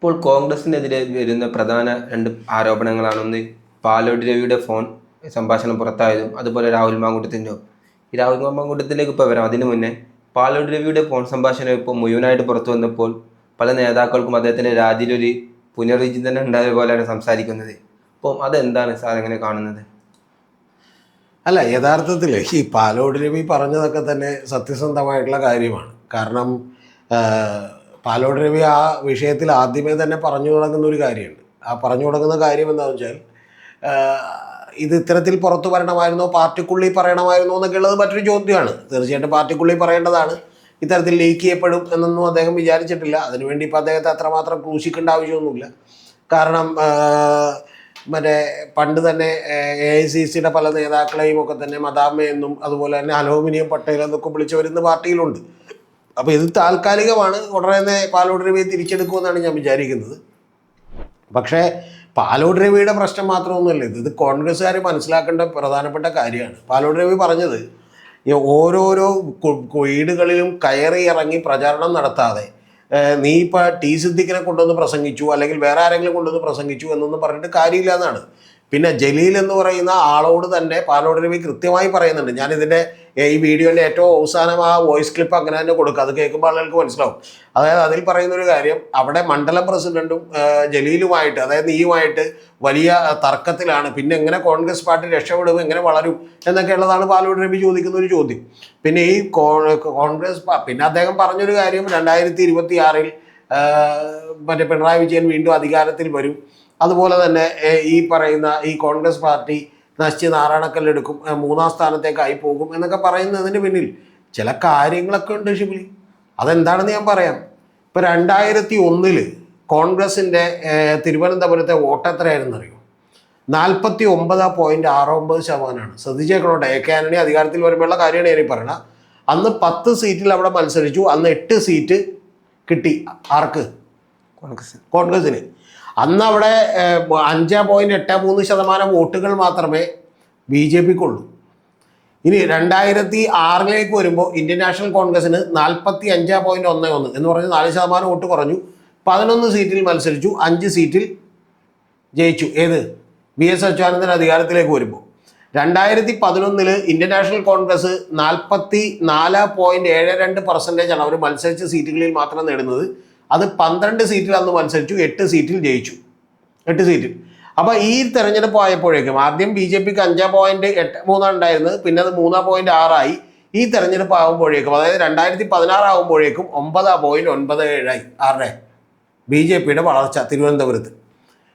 ഇപ്പോൾ കോൺഗ്രസിനെതിരെ വരുന്ന പ്രധാന രണ്ട് ആരോപണങ്ങളാണ് ഒന്ന് പാലോട് രവിയുടെ ഫോൺ സംഭാഷണം പുറത്തായതും അതുപോലെ രാഹുൽ മാങ്കൂട്ടത്തിന്റെ ഈ രാഹുൽ മാങ്കൂട്ടത്തിലേക്ക് ഇപ്പോൾ വരാം. അതിനു മുന്നേ പാലോട് രവിയുടെ ഫോൺ സംഭാഷണം ഇപ്പോൾ മുഴുവനായിട്ട് പുറത്തു വന്നപ്പോൾ പല നേതാക്കൾക്കും അദ്ദേഹത്തിന്റെ രാജിയിലൊരു പുനർവിചിന്തനം ഉണ്ടായ പോലെയാണ് സംസാരിക്കുന്നത്. അപ്പം അതെന്താണ് സാർ എങ്ങനെ കാണുന്നത്? അല്ല യഥാർത്ഥത്തിൽ ഈ പാലോട് രവി പറഞ്ഞതൊക്കെ തന്നെ സത്യസന്ധമായിട്ടുള്ള കാര്യമാണ്. കാരണം പാലോട് രവി ആ വിഷയത്തിൽ ആദ്യമേ തന്നെ പറഞ്ഞു തുടങ്ങുന്ന ഒരു കാര്യമുണ്ട്. ആ പറഞ്ഞു തുടങ്ങുന്ന കാര്യം എന്താണെന്ന് വെച്ചാൽ ഇത് ഇത്തരത്തിൽ പുറത്തു വരണമായിരുന്നോ പാർട്ടിക്കുള്ളിൽ പറയണമായിരുന്നോ എന്നൊക്കെ ഉള്ളത് മറ്റൊരു ചോദ്യമാണ്. തീർച്ചയായിട്ടും പാർട്ടിക്കുള്ളിൽ പറയേണ്ടതാണ്. ഇത്തരത്തിൽ ലീക്ക് ചെയ്യപ്പെടും എന്നൊന്നും അദ്ദേഹം വിചാരിച്ചിട്ടില്ല. അതിനുവേണ്ടി ഇപ്പോൾ അദ്ദേഹത്തെ അത്രമാത്രം ക്രൂശിക്കേണ്ട ആവശ്യമൊന്നുമില്ല. കാരണം മറ്റേ പണ്ട് തന്നെ എ ഐ സി സിയുടെ പല നേതാക്കളെയും ഒക്കെ തന്നെ മദാമ എന്നും അതുപോലെ തന്നെ അലോമിനിയം പട്ടേൽ എന്നൊക്കെ വിളിച്ചു വരുന്ന പാർട്ടിയിലുണ്ട്. അപ്പോൾ ഇത് താൽക്കാലികമാണ്. ഉടനെ പാലോട് രവിയെ തിരിച്ചെടുക്കുമെന്നാണ് ഞാൻ വിചാരിക്കുന്നത്. പക്ഷേ പാലോട് രവിയുടെ പ്രശ്നം മാത്രമൊന്നുമല്ല. ഇത് ഇത് കോൺഗ്രസ്സുകാർ മനസ്സിലാക്കേണ്ട പ്രധാനപ്പെട്ട കാര്യമാണ്. പാലോട് രവി പറഞ്ഞത് ഈ ഓരോരോ വീടുകളിലും കയറി ഇറങ്ങി പ്രചാരണം നടത്താതെ നീ ഇപ്പോൾ ടി സിദ്ദിഖിനെ കൊണ്ടുവന്ന് പ്രസംഗിച്ചു അല്ലെങ്കിൽ വേറെ ആരെങ്കിലും കൊണ്ടുവന്ന് പ്രസംഗിച്ചു എന്നൊന്നും പറഞ്ഞിട്ട് കാര്യമില്ല എന്നാണ്. പിന്നെ ജലീൽ എന്ന് പറയുന്ന ആളോട് തന്നെ പാലോട് രവി കൃത്യമായി പറയുന്നുണ്ട്. ഞാൻ ഇതിന്റെ ഈ വീഡിയോന്റെ ഏറ്റവും അവസാനം ആ വോയിസ് ക്ലിപ്പ് അങ്ങനെ തന്നെ കൊടുക്കുക. അത് കേൾക്കുമ്പോൾ ആളുകൾക്ക് മനസ്സിലാവും. അതായത് അതിൽ പറയുന്ന ഒരു കാര്യം അവിടെ മണ്ഡലം പ്രസിഡന്റും ജലീലുമായിട്ട് അതായത് നീയുമായിട്ട് വലിയ തർക്കത്തിലാണ്. പിന്നെ എങ്ങനെ കോൺഗ്രസ് പാർട്ടി രക്ഷപ്പെടും എങ്ങനെ വളരും എന്നൊക്കെ ഉള്ളതാണ് പാലോട് രവി ചോദിക്കുന്ന ഒരു ചോദ്യം. പിന്നെ ഈ കോൺഗ്രസ് പിന്നെ അദ്ദേഹം പറഞ്ഞൊരു കാര്യം രണ്ടായിരത്തി ഇരുപത്തി ആറിൽ മറ്റേ പിണറായി വിജയൻ വീണ്ടും അധികാരത്തിൽ വരും. അതുപോലെ തന്നെ ഈ പറയുന്ന ഈ കോൺഗ്രസ് പാർട്ടി നശിച്ച് നാരായണക്കല്ലെടുക്കും മൂന്നാം സ്ഥാനത്തേക്കായി പോകും എന്നൊക്കെ പറയുന്നതിന് പിന്നിൽ ചില കാര്യങ്ങളൊക്കെ ഉണ്ട് ഷിബിലി അതെന്താണെന്ന് ഞാൻ പറയാം. ഇപ്പം രണ്ടായിരത്തി ഒന്നിൽ കോൺഗ്രസിന്റെ തിരുവനന്തപുരത്തെ വോട്ട് എത്രയായിരുന്നു അറിയോ നാൽപ്പത്തി ഒമ്പത് പോയിന്റ് ആറ് ഒമ്പത് ശതമാനമാണ് ശ്രദ്ധിച്ചേക്കണോട്ടെ എ കെ ആന്റണി അധികാരത്തിൽ വരുമ്പോഴുള്ള കാര്യമാണ് ഞാനീ പറയണത് അന്ന് പത്ത് സീറ്റിൽ അവിടെ മത്സരിച്ചു അന്ന് എട്ട് സീറ്റ് കിട്ടി ആർക്ക്? കോൺഗ്രസ് കോൺഗ്രസിന്. അന്ന് അവിടെ അഞ്ച് പോയിന്റ് എട്ട് മൂന്ന് ശതമാനം വോട്ടുകൾ മാത്രമേ ബി ജെ പിക്കുള്ളൂ. ഇനി രണ്ടായിരത്തി ആറിലേക്ക് വരുമ്പോൾ ഇന്ത്യൻ നാഷണൽ കോൺഗ്രസിന് നാൽപ്പത്തി അഞ്ച് പോയിന്റ് ഒന്ന് ഒന്ന് എന്ന് പറഞ്ഞ് നാല് ശതമാനം വോട്ട് കുറഞ്ഞു. പതിനൊന്ന് സീറ്റിൽ മത്സരിച്ചു അഞ്ച് സീറ്റിൽ ജയിച്ചു. ഏത്? ബി എസ് അച്യുതാനന്ദൻ അധികാരത്തിലേക്ക് വരുമ്പോൾ രണ്ടായിരത്തി പതിനൊന്നിൽ ഇന്ത്യൻ നാഷണൽ കോൺഗ്രസ് നാൽപ്പത്തി നാല് പോയിന്റ് ഏഴ് രണ്ട് പെർസെന്റേജാണ് അവർ മത്സരിച്ച സീറ്റുകളിൽ മാത്രം നേടുന്നത്. അത് പന്ത്രണ്ട് സീറ്റിൽ അന്ന് മത്സരിച്ചു എട്ട് സീറ്റിൽ ജയിച്ചു. എട്ട് സീറ്റിൽ. അപ്പോൾ ഈ തെരഞ്ഞെടുപ്പ് ആയപ്പോഴേക്കും ആദ്യം ബി ജെ പിക്ക് അഞ്ച് പോയിന്റ് എട്ട് മൂന്നാണ് ഉണ്ടായിരുന്നത് പിന്നെ അത് മൂന്ന് പോയിന്റ് ആറായി. ഈ തെരഞ്ഞെടുപ്പ് ആകുമ്പോഴേക്കും അതായത് രണ്ടായിരത്തി പതിനാറ് ആകുമ്പോഴേക്കും ഒമ്പത് പോയിന്റ് ഒൻപത് ഏഴായി ആറര ബി ജെ പിയുടെ വളർച്ച തിരുവനന്തപുരത്ത്.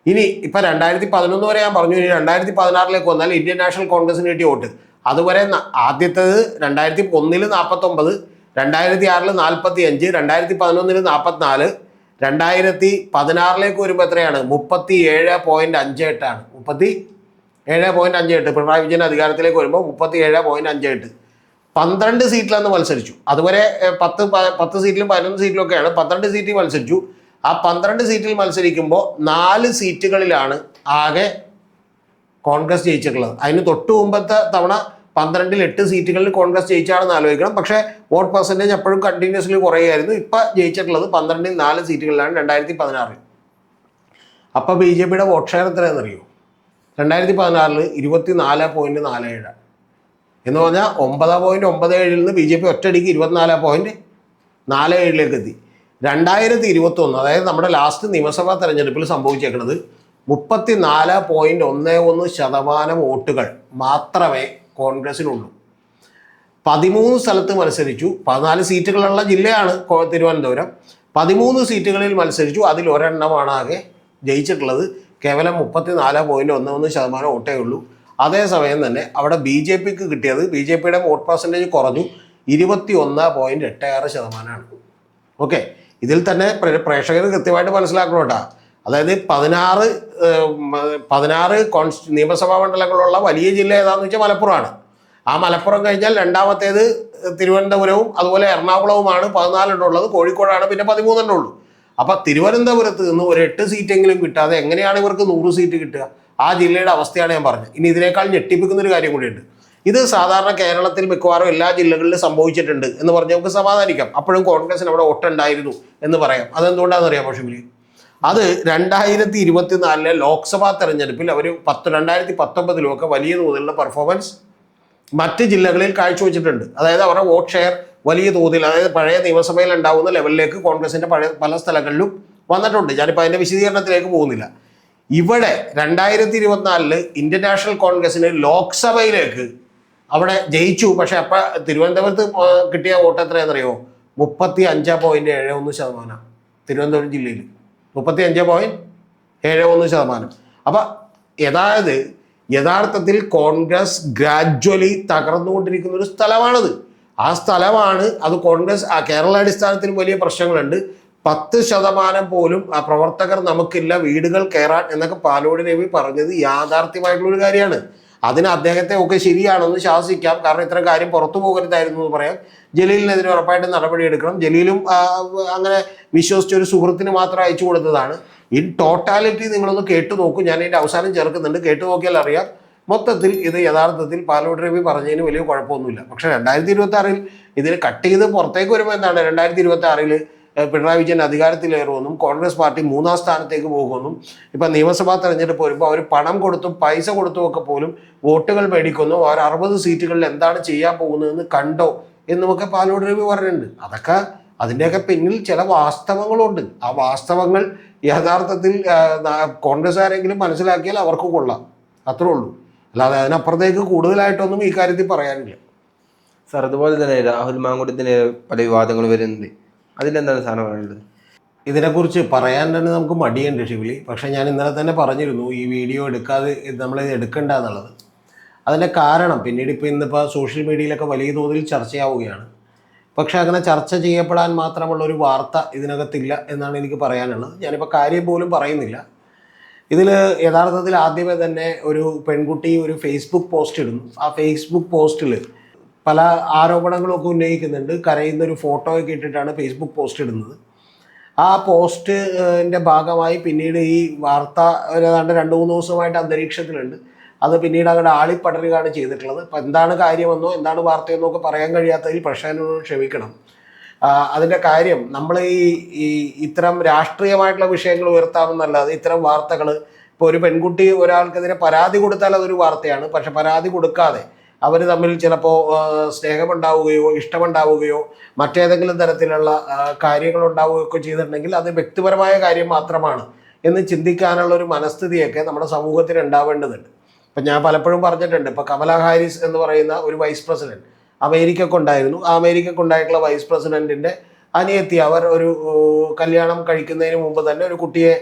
ഇനി ഇപ്പം രണ്ടായിരത്തി പതിനൊന്ന് വരെ ഞാൻ പറഞ്ഞു ഇനി രണ്ടായിരത്തി പതിനാറിലേക്ക് വന്നാൽ ഇന്ത്യൻ നാഷണൽ കോൺഗ്രസിന് കിട്ടിയ വോട്ട്. അതുവരെ ആദ്യത്തേത് രണ്ടായിരത്തി ഒന്നിൽ നാൽപ്പത്തൊമ്പത് രണ്ടായിരത്തി ആറിൽ നാൽപ്പത്തി അഞ്ച് രണ്ടായിരത്തി പതിനൊന്നിൽ നാൽപ്പത്തിനാല് രണ്ടായിരത്തി പതിനാറിലേക്ക് വരുമ്പോൾ എത്രയാണ്? മുപ്പത്തി ഏഴ് പോയിന്റ് അഞ്ച് എട്ടാണ് മുപ്പത്തി ഏഴ് പോയിന്റ് അഞ്ച് എട്ട് പിണറായി വിജയൻ അധികാരത്തിലേക്ക് വരുമ്പോൾ മുപ്പത്തി ഏഴ് പോയിന്റ് അഞ്ച് എട്ട് പന്ത്രണ്ട് സീറ്റിലന്ന് മത്സരിച്ചു. അതുവരെ പത്ത് പത്ത് സീറ്റിലും പതിനൊന്ന് സീറ്റിലും ഒക്കെയാണ് പന്ത്രണ്ട് സീറ്റിൽ മത്സരിച്ചു. ആ പന്ത്രണ്ട് സീറ്റിൽ മത്സരിക്കുമ്പോൾ നാല് സീറ്റുകളിലാണ് ആകെ കോൺഗ്രസ് ജയിച്ചിട്ടുള്ളത്. അതിന് തൊട്ടു മുമ്പത്തെ തവണ പന്ത്രണ്ടിൽ എട്ട് സീറ്റുകളിൽ കോൺഗ്രസ് ജയിച്ചാണെന്ന് ആലോചിക്കണം. പക്ഷേ വോട്ട് പെർസെന്റേജ് എപ്പോഴും കണ്ടിന്യൂസ്ലി കുറയുമായിരുന്നു ഇപ്പം ജയിച്ചിട്ടുള്ളത് പന്ത്രണ്ടിൽ നാല് സീറ്റുകളിലാണ് രണ്ടായിരത്തി പതിനാറിൽ അപ്പോൾ ബി ജെ പിയുടെ വോട്ട് ഷെയർ എത്രയാണെന്നറിയോ? രണ്ടായിരത്തി പതിനാറിൽ ഇരുപത്തി നാല് പോയിന്റ് നാല് ഏഴ്. എന്ന് പറഞ്ഞാൽ ഒമ്പത് പോയിന്റ് ഒമ്പത് ഏഴിൽ നിന്ന് ബി ജെ പി ഒറ്റയടിക്ക് ഇരുപത്തിനാല് പോയിന്റ് നാല് ഏഴിലേക്ക് എത്തി. രണ്ടായിരത്തി ഇരുപത്തൊന്ന് അതായത് നമ്മുടെ ലാസ്റ്റ് നിയമസഭാ തെരഞ്ഞെടുപ്പിൽ സംഭവിച്ചേക്കുന്നത് മുപ്പത്തി നാല് പോയിന്റ് ഒന്ന് ഒന്ന് ശതമാനം വോട്ടുകൾ മാത്രമേ കോൺഗ്രസിനുള്ളൂ. പതിമൂന്ന് സ്ഥലത്ത് മത്സരിച്ചു. പതിനാല് സീറ്റുകളുള്ള ജില്ലയാണ് തിരുവനന്തപുരം. പതിമൂന്ന് സീറ്റുകളിൽ മത്സരിച്ചു. അതിൽ ഒരെണ്ണമാണ് ആകെ ജയിച്ചിട്ടുള്ളത്. കേവലം മുപ്പത്തി നാല് പോയിന്റ് ഒന്ന് ഒന്ന് ശതമാനം വോട്ടേ ഉള്ളൂ. അതേസമയം തന്നെ അവിടെ ബി ജെ പിക്ക് കിട്ടിയത് ബി ജെ പിയുടെ വോട്ട് പെർസെന്റേജ് കുറഞ്ഞു. ഇരുപത്തി ഒന്ന് പോയിന്റ് എട്ട് ആറ് ശതമാനമാണ്. ഓക്കെ ഇതിൽ തന്നെ പ്ര- പ്രേക്ഷകർ കൃത്യമായിട്ട് മനസ്സിലാക്കണം കേട്ടോ. അതായത് പതിനാറ് പതിനാറ് കോൺസ്റ്റ് നിയമസഭാ മണ്ഡലങ്ങളുള്ള വലിയ ജില്ല ഏതാണെന്ന് വെച്ചാൽ മലപ്പുറമാണ്. ആ മലപ്പുറം കഴിഞ്ഞാൽ രണ്ടാമത്തേത് തിരുവനന്തപുരവും അതുപോലെ എറണാകുളവുമാണ് പതിനാലെണ്ണം ഉള്ളത് കോഴിക്കോടാണ് പിന്നെ പതിമൂന്നെണ്ണം ഉള്ളൂ അപ്പം തിരുവനന്തപുരത്ത് നിന്ന് ഒരു എട്ട് സീറ്റെങ്കിലും കിട്ടാതെ എങ്ങനെയാണ് ഇവർക്ക് നൂറ് സീറ്റ് കിട്ടുക? ആ ജില്ലയുടെ അവസ്ഥയാണ് ഞാൻ പറഞ്ഞത്. ഇനി ഇതിനേക്കാൾ ഞെട്ടിപ്പിക്കുന്ന ഒരു കാര്യം കൂടിയുണ്ട്. ഇത് സാധാരണ കേരളത്തിൽ മിക്കവാറും എല്ലാ ജില്ലകളിലും സംഭവിച്ചിട്ടുണ്ട് എന്ന് പറഞ്ഞ് നമുക്ക് സമാധാനിക്കാം. അപ്പോഴും കോൺഗ്രസിന് അവിടെ വോട്ടുണ്ടായിരുന്നു എന്ന് പറയാം. അതെന്തുകൊണ്ടാണെന്ന് അറിയാം പക്ഷേ അത് രണ്ടായിരത്തി ഇരുപത്തിനാലിലെ ലോക്സഭാ തെരഞ്ഞെടുപ്പിൽ അവർ പത്ത് രണ്ടായിരത്തി പത്തൊമ്പതിലുമൊക്കെ വലിയ തോതിലുള്ള പെർഫോമൻസ് മറ്റ് ജില്ലകളിൽ കാഴ്ചവെച്ചിട്ടുണ്ട്. അതായത് അവരുടെ വോട്ട് ഷെയർ വലിയ തോതിൽ അതായത് പഴയ നിയമസഭയിൽ ഉണ്ടാവുന്ന ലെവലിലേക്ക് കോൺഗ്രസിന്റെ പഴയ പല സ്ഥലങ്ങളിലും വന്നിട്ടുണ്ട്. ഞാനിപ്പോൾ അതിന്റെ വിശദീകരണത്തിലേക്ക് പോകുന്നില്ല. ഇവിടെ രണ്ടായിരത്തി ഇരുപത്തിനാലിൽ ഇന്ത്യൻ നാഷണൽ കോൺഗ്രസിന് ലോക്സഭയിലേക്ക് അവിടെ ജയിച്ചു. പക്ഷെ അപ്പം തിരുവനന്തപുരത്ത് കിട്ടിയ വോട്ട് എത്രയാണെന്നറിയോ? മുപ്പത്തി അഞ്ച് പോയിന്റ് ഏഴ് ഒന്ന് ശതമാനം തിരുവനന്തപുരം ജില്ലയിൽ മുപ്പത്തി അഞ്ച് പോയിന്റ് ഏഴ് ഒന്ന് ശതമാനം. അപ്പം അതായത് യഥാർത്ഥത്തിൽ കോൺഗ്രസ് ഗ്രാജ്വലി തകർന്നുകൊണ്ടിരിക്കുന്ന ഒരു സ്ഥലമാണത്. ആ സ്ഥലമാണ് അത് കോൺഗ്രസ് ആ കേരള അടിസ്ഥാനത്തിൽ വലിയ പ്രശ്നങ്ങളുണ്ട്. പത്ത് ശതമാനം പോലും ആ പ്രവർത്തകർ നമുക്കില്ല വീടുകൾ കയറാൻ എന്നൊക്കെ പാലോട് രവി പറഞ്ഞത് യാഥാർത്ഥ്യമായിട്ടുള്ള ഒരു കാര്യമാണ്. അതിന് അദ്ദേഹത്തെ ഒക്കെ ശരിയാണെന്ന് ശാസിക്കാം. കാരണം ഇത്തരം കാര്യം പുറത്തു പോകരുതായിരുന്നു എന്ന് പറയാം. ജലീലിനെതിരെ ഉറപ്പായിട്ടും നടപടിയെടുക്കണം ജലീലും അങ്ങനെ വിശ്വസിച്ച ഒരു സുഹൃത്തിന് മാത്രം അയച്ചു കൊടുത്തതാണ്. ഇൻ ടോട്ടാലിറ്റി നിങ്ങളൊന്ന് കേട്ടു നോക്കൂ. ഞാൻ ഇതിന്റെ അവസാനം ചേർക്കുന്നുണ്ട്. കേട്ടു നോക്കിയാൽ അറിയാം. മൊത്തത്തിൽ ഇത് യഥാർത്ഥത്തിൽ പാലോട് രവി പറഞ്ഞതിന് വലിയ കുഴപ്പമൊന്നുമില്ല. പക്ഷെ രണ്ടായിരത്തി ഇരുപത്തി ആറിൽ ഇതിന് കട്ട് ചെയ്ത് പുറത്തേക്ക് വരുമ്പോൾ എന്താണ്? രണ്ടായിരത്തി ഇരുപത്തി ആറിൽ പിണറായി വിജയൻ അധികാരത്തിലേറുമെന്നും കോൺഗ്രസ് പാർട്ടി മൂന്നാം സ്ഥാനത്തേക്ക് പോകുമെന്നും ഇപ്പം നിയമസഭാ തെരഞ്ഞെടുപ്പ് വരുമ്പോൾ അവർ പണം കൊടുത്തും പൈസ കൊടുത്തും ഒക്കെ പോലും വോട്ടുകൾ മേടിക്കുന്നു. അവർ അറുപത് സീറ്റുകളിൽ എന്താണ് ചെയ്യാൻ പോകുന്നതെന്ന് കണ്ടോ എന്നുമൊക്കെ പാലോട് രവി പറഞ്ഞിട്ടുണ്ട്. അതൊക്കെ അതിന്റെയൊക്കെ പിന്നിൽ ചില വാസ്തവങ്ങളുണ്ട്. ആ വാസ്തവങ്ങൾ യഥാർത്ഥത്തിൽ കോൺഗ്രസ് ആരെങ്കിലും മനസ്സിലാക്കിയാൽ അവർക്ക് കൊള്ളാം. അത്രേ ഉള്ളൂ. അല്ലാതെ അതിനപ്പുറത്തേക്ക് കൂടുതലായിട്ടൊന്നും ഈ കാര്യത്തിൽ പറയാനില്ല. സർ അതുപോലെ തന്നെ രാഹുൽ മാങ്കുടത്തിന് പല വിവാദങ്ങൾ വരുന്നുണ്ട്. അതിലെന്താണ് സാധനം പറയുന്നത് ഇതിനെക്കുറിച്ച് പറയാൻ തന്നെ നമുക്ക് മടിയുണ്ട് ഷിബിലി പക്ഷേ ഞാൻ ഇന്നലെ തന്നെ പറഞ്ഞിരുന്നു ഈ വീഡിയോ എടുക്കാതെ നമ്മൾ ഇത് എടുക്കണ്ട എന്നുള്ളത്. അതിന്റെ കാരണം പിന്നീട് ഇപ്പോൾ ഇന്നിപ്പോൾ സോഷ്യൽ മീഡിയയിലൊക്കെ വലിയ തോതിൽ ചർച്ചയാവുകയാണ്. പക്ഷേ അങ്ങനെ ചർച്ച ചെയ്യപ്പെടാൻ മാത്രമുള്ള ഒരു വാർത്ത ഇതിനകത്തില്ല എന്നാണ് എനിക്ക് പറയാനുള്ളത്. ഞാനിപ്പോൾ കാര്യം പോലും പറയുന്നില്ല. ഇതിൽ യഥാർത്ഥത്തിൽ ആദ്യമേ തന്നെ ഒരു പെൺകുട്ടി ഒരു ഫേസ്ബുക്ക് പോസ്റ്റ് ഇടുന്നു. ആ ഫേസ്ബുക്ക് പോസ്റ്റിൽ പല ആരോപണങ്ങളൊക്കെ ഉന്നയിക്കുന്നുണ്ട്. കരയുന്ന ഒരു ഫോട്ടോയൊക്കെ ഇട്ടിട്ടാണ് ഫേസ്ബുക്ക് പോസ്റ്റ് ഇടുന്നത്. ആ പോസ്റ്റിന്റെ ഭാഗമായി പിന്നീട് ഈ വാർത്ത ഏതാണ്ട് രണ്ട് മൂന്ന് ദിവസമായിട്ട് അന്തരീക്ഷത്തിലുണ്ട്. അത് പിന്നീട് അങ്ങോട്ട് ആളിപ്പടരുകയാണ് ചെയ്തിട്ടുള്ളത്. അപ്പം എന്താണ് കാര്യമെന്നോ എന്താണ് വാർത്തയെന്നോ ഒക്കെ പറയാൻ കഴിയാത്തതിൽ പ്രശ്നങ്ങളോട് ക്ഷമിക്കണം. അതിന്റെ കാര്യം നമ്മൾ ഈ ഈ ഇത്തരം രാഷ്ട്രീയമായിട്ടുള്ള വിഷയങ്ങൾ ഉയർത്താമെന്നല്ലാതെ ഇത്തരം വാർത്തകൾ ഇപ്പോൾ ഒരു പെൺകുട്ടി ഒരാൾക്കെതിരെ പരാതി കൊടുത്താൽ അതൊരു വാർത്തയാണ്. പക്ഷെ പരാതി കൊടുക്കാതെ അവർ തമ്മിൽ ചിലപ്പോൾ സ്നേഹമുണ്ടാവുകയോ ഇഷ്ടമുണ്ടാവുകയോ മറ്റേതെങ്കിലും തരത്തിലുള്ള കാര്യങ്ങൾ ഉണ്ടാവുകയൊക്കെ ചെയ്തിട്ടുണ്ടെങ്കിൽ അത് വ്യക്തിപരമായ കാര്യം മാത്രമാണ് എന്ന് ചിന്തിക്കാനുള്ള ഒരു മനസ്ഥിതിയൊക്കെ നമ്മുടെ സമൂഹത്തിൽ ഉണ്ടാവേണ്ടതുണ്ട്. ഇപ്പം ഞാൻ പലപ്പോഴും പറഞ്ഞിട്ടുണ്ട് ഇപ്പോൾ കമല ഹാരിസ് എന്ന് പറയുന്ന ഒരു വൈസ് പ്രസിഡന്റ് അമേരിക്കക്ക് ഉണ്ടായിരുന്നു. ആ അമേരിക്കക്ക് ഉണ്ടായിട്ടുള്ള വൈസ് പ്രസിഡന്റിന്റെ അനിയത്തി അവർ ഒരു കല്യാണം കഴിക്കുന്നതിന് മുമ്പ് തന്നെ ഒരു കുട്ടിയെ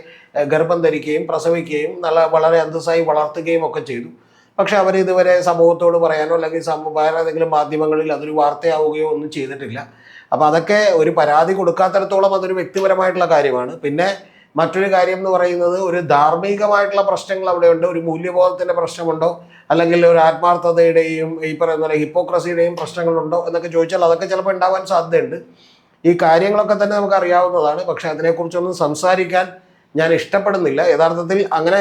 ഗർഭം ധരിക്കുകയും പ്രസവിക്കുകയും നല്ല വളരെ അന്തസ്സായി വളർത്തുകയും ഒക്കെ ചെയ്തു. പക്ഷെ അവർ ഇതുവരെ സമൂഹത്തോട് പറയാനോ അല്ലെങ്കിൽ വേറെ ഏതെങ്കിലും മാധ്യമങ്ങളിൽ അതൊരു വാർത്തയാവുകയോ ഒന്നും ചെയ്തിട്ടില്ല. അപ്പോൾ അതൊക്കെ ഒരു പരാതി കൊടുക്കാത്തടത്തോളം അതൊരു വ്യക്തിപരമായിട്ടുള്ള കാര്യമാണ്. പിന്നെ മറ്റൊരു കാര്യം എന്ന് പറയുന്നത് ഒരു ധാർമ്മികമായിട്ടുള്ള പ്രശ്നങ്ങൾ അവിടെയുണ്ട്. ഒരു മൂല്യബോധത്തിന്റെ പ്രശ്നമുണ്ടോ? അല്ലെങ്കിൽ ഒരു ആത്മാർത്ഥതയുടെയും ഈ പറയുന്ന പോലെ ഹിപ്പോക്രസിയുടെയും പ്രശ്നങ്ങളുണ്ടോ എന്നൊക്കെ ചോദിച്ചാൽ അതൊക്കെ ചിലപ്പോൾ ഉണ്ടാവാൻ സാധ്യതയുണ്ട്. ഈ കാര്യങ്ങളൊക്കെ തന്നെ നമുക്ക് അറിയാവുന്നതാണ്. പക്ഷെ അതിനെക്കുറിച്ചൊന്നും സംസാരിക്കാൻ ഞാൻ ഇഷ്ടപ്പെടുന്നില്ല. യഥാർത്ഥത്തിൽ അങ്ങനെ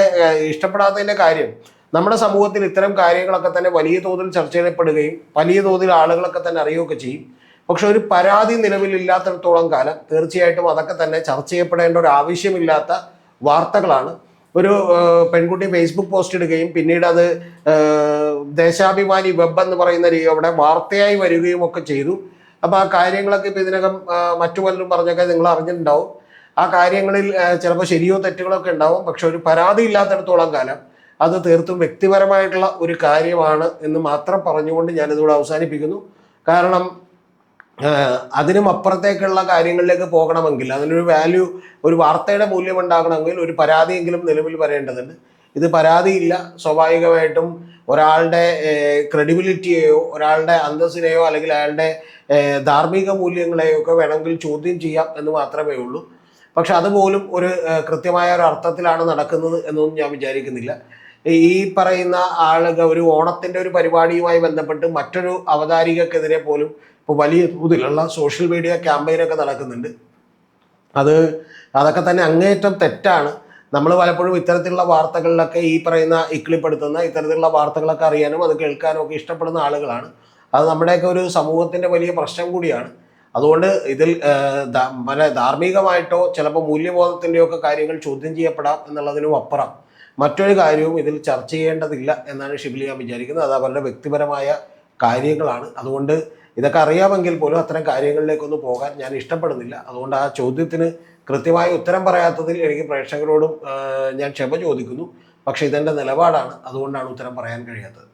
ഇഷ്ടപ്പെടാത്തതിന്റെ കാര്യം നമ്മുടെ സമൂഹത്തിൽ ഇത്തരം കാര്യങ്ങളൊക്കെ തന്നെ വലിയ തോതിൽ ചർച്ച ചെയ്യപ്പെടുകയും വലിയ തോതിൽ ആളുകളൊക്കെ തന്നെ അറിയുകയൊക്കെ ചെയ്യും. പക്ഷെ ഒരു പരാതി നിലവിലില്ലാത്തിടത്തോളം കാലം തീർച്ചയായിട്ടും അതൊക്കെ തന്നെ ചർച്ച ചെയ്യപ്പെടേണ്ട ഒരു ആവശ്യമില്ലാത്ത വാർത്തകളാണ്. ഒരു പെൺകുട്ടി ഫേസ്ബുക്ക് പോസ്റ്റ് ഇടുകയും പിന്നീട് അത് ദേശാഭിമാനി വെബ് എന്ന് പറയുന്ന അവിടെ വാർത്തയായി വരികയും ഒക്കെ ചെയ്തു. അപ്പോൾ ആ കാര്യങ്ങളൊക്കെ ഇപ്പോൾ ഇതിനകം മറ്റു പലരും പറഞ്ഞൊക്കെ നിങ്ങൾ അറിഞ്ഞിട്ടുണ്ടാവും. ആ കാര്യങ്ങളിൽ ചിലപ്പോൾ ശരിയോ തെറ്റുകളൊക്കെ ഉണ്ടാവും. പക്ഷെ ഒരു പരാതി ഇല്ലാത്തിടത്തോളം കാലം അത് തീർത്തും വ്യക്തിപരമായിട്ടുള്ള ഒരു കാര്യമാണ് എന്ന് മാത്രം പറഞ്ഞുകൊണ്ട് ഞാനിതിവിടെ അവസാനിപ്പിക്കുന്നു. കാരണം അതിനും അപ്പുറത്തേക്കുള്ള കാര്യങ്ങളിലേക്ക് പോകണമെങ്കിൽ അതിനൊരു വാല്യൂ ഒരു വാർത്തയുടെ മൂല്യം ഉണ്ടാകണമെങ്കിൽ ഒരു പരാതിയെങ്കിലും നിലവിൽ വരേണ്ടതുണ്ട്. ഇത് പരാതിയില്ല. സ്വാഭാവികമായിട്ടും ഒരാളുടെ ക്രെഡിബിലിറ്റിയെയോ ഒരാളുടെ അന്തസ്സിനെയോ അല്ലെങ്കിൽ അയാളുടെ ധാർമ്മിക മൂല്യങ്ങളെയോ ഒക്കെ വേണമെങ്കിൽ ചോദ്യം ചെയ്യാം എന്ന് മാത്രമേ ഉള്ളൂ. പക്ഷെ അതുപോലും ഒരു കൃത്യമായ ഒരു അർത്ഥത്തിലാണ് നടക്കുന്നത് എന്നൊന്നും ഞാൻ വിചാരിക്കുന്നില്ല. ഈ പറയുന്ന ആളുകൾ ഒരു ഓണത്തിന്റെ ഒരു പരിപാടിയുമായി ബന്ധപ്പെട്ട് മറ്റൊരു അവതാരികക്കെതിരെ പോലും ഇപ്പോൾ വലിയ തോതിലുള്ള സോഷ്യൽ മീഡിയ ക്യാമ്പയിനൊക്കെ നടക്കുന്നുണ്ട്. അത് അതൊക്കെ തന്നെ അങ്ങേയറ്റം തെറ്റാണ്. നമ്മൾ പലപ്പോഴും ഇത്തരത്തിലുള്ള വാർത്തകളിലൊക്കെ ഈ പറയുന്ന ഇക്ലിപ്പെടുത്തുന്ന ഇത്തരത്തിലുള്ള വാർത്തകളൊക്കെ അറിയാനും അത് കേൾക്കാനും ഒക്കെ ഇഷ്ടപ്പെടുന്ന ആളുകളാണ്. അത് നമ്മുടെയൊക്കെ ഒരു സമൂഹത്തിന്റെ വലിയ പ്രശ്നം കൂടിയാണ്. അതുകൊണ്ട് ഇതിൽ പല ധാർമ്മികമായിട്ടോ ചിലപ്പോൾ മൂല്യബോധത്തിന്റെയോ ഒക്കെ കാര്യങ്ങൾ ചോദ്യം ചെയ്യപ്പെടാം എന്നുള്ളതിനും അപ്പുറം. മറ്റൊരു കാര്യവും ഇതിൽ ചർച്ച ചെയ്യേണ്ടതില്ല എന്നാണ് ഷിബിലി ഞാൻ വിചാരിക്കുന്നത്. അത് അവരുടെ വ്യക്തിപരമായ കാര്യങ്ങളാണ്. അതുകൊണ്ട് ഇതൊക്കെ അറിയാമെങ്കിൽ പോലും അത്തരം കാര്യങ്ങളിലേക്കൊന്നും പോകാൻ ഞാൻ ഇഷ്ടപ്പെടുന്നില്ല. അതുകൊണ്ട് ആ ചോദ്യത്തിന് കൃത്യമായ ഉത്തരം പറയാത്തതിൽ എനിക്ക് പ്രേക്ഷകരോടും ഞാൻ ക്ഷമ ചോദിക്കുന്നു. പക്ഷേ ഇതെന്റെ നിലപാടാണ്. അതുകൊണ്ടാണ് ഉത്തരം പറയാൻ കഴിയാത്തത്.